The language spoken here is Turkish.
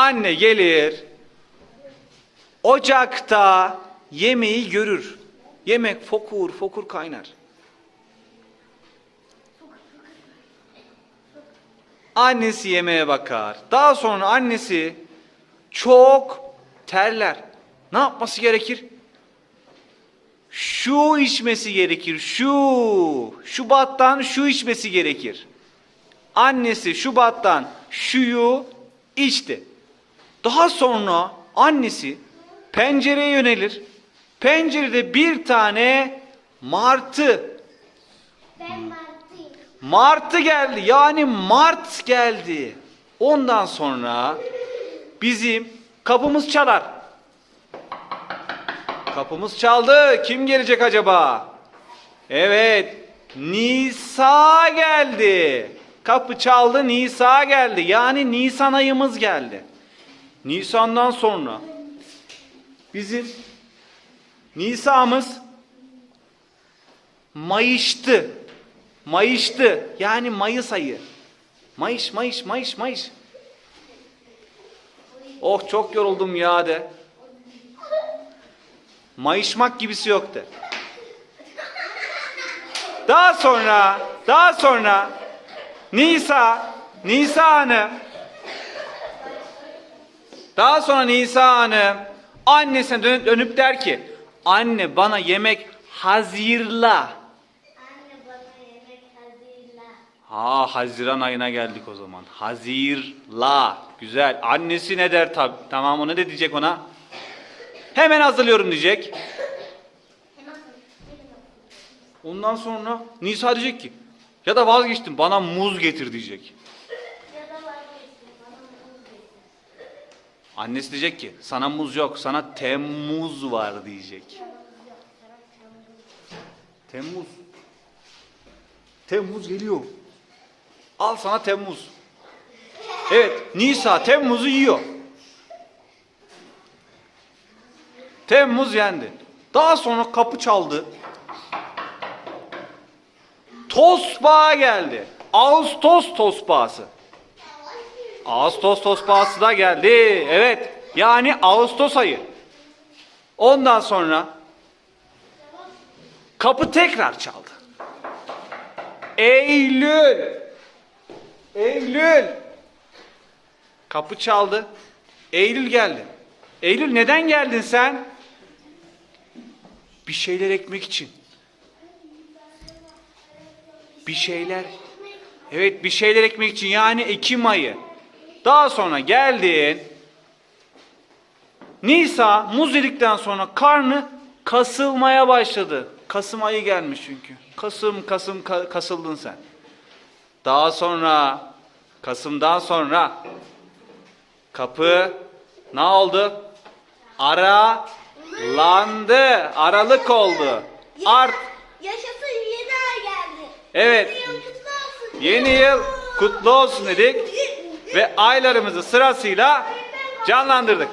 Anne gelir. Ocakta yemeği görür. Yemek fokur fokur kaynar. Annesi yemeğe bakar. Daha sonra annesi çok terler. Ne yapması gerekir? Şu içmesi gerekir. Şu. Şubattan şu içmesi gerekir. Annesi Şubat'tan şuyu içti. Daha sonra annesi pencereye yönelir. Pencerede bir tane martı Ben Martıyım. Martı geldi. Yani Mart geldi. Ondan sonra bizim kapımız çalar. Kapımız çaldı. Kim gelecek acaba? Evet. Nisa geldi. Kapı çaldı. Nisa geldi. Yani Nisan ayımız geldi. Nisan'dan sonra bizim Nisa'mız Mayıştı. Mayıştı. Yani Mayıs ayı. Mayış, Mayış, Mayış, Mayış. Oh çok yoruldum ya de. Mayışmak gibisi yok de. Daha sonra, daha sonra Nisa, Nisa Hanım. Daha sonra Nisa Hanım annesine dönüp, dönüp der ki anne bana yemek hazırla. Anne bana yemek hazırla. Ha Haziran ayına geldik o zaman. Hazirla. Güzel. Annesi ne der tabi. Tamam o ne de diyecek ona? Hemen hazırlıyorum diyecek. Ondan sonra Nisa diyecek ki ya da vazgeçtim bana muz getir diyecek. Ya da vazgeçtim. Bana muz getir. Annesi diyecek ki sana muz yok sana Temmuz var diyecek. Temmuz. Temmuz geliyor. Al sana Temmuz. Evet Nisa Temmuz'u yiyor. Temmuz yendi. Daha sonra kapı çaldı. Tosbağa geldi. Ağustos tosbağası. Ağustos tosbağası da geldi. Evet. Yani Ağustos ayı. Ondan sonra kapı tekrar çaldı. Eylül. Eylül. Kapı çaldı. Eylül geldi. Eylül neden geldin sen? Bir şeyler ekmek için. Bir şeyler. Evet bir şeyler ekmek için yani Ekim ayı. Daha sonra geldin. Nisa muz yedikten sonra karnı kasılmaya başladı. Kasım ayı gelmiş çünkü. Kasım Kasım ka- kasıldın sen. Daha sonra Kasım'dan sonra kapı ne oldu? Aralandı. Aralık oldu. Art Yaşasın yeni ay geldi. Evet. Yeni yıl kutlu olsun dedik ve aylarımızı sırasıyla canlandırdık.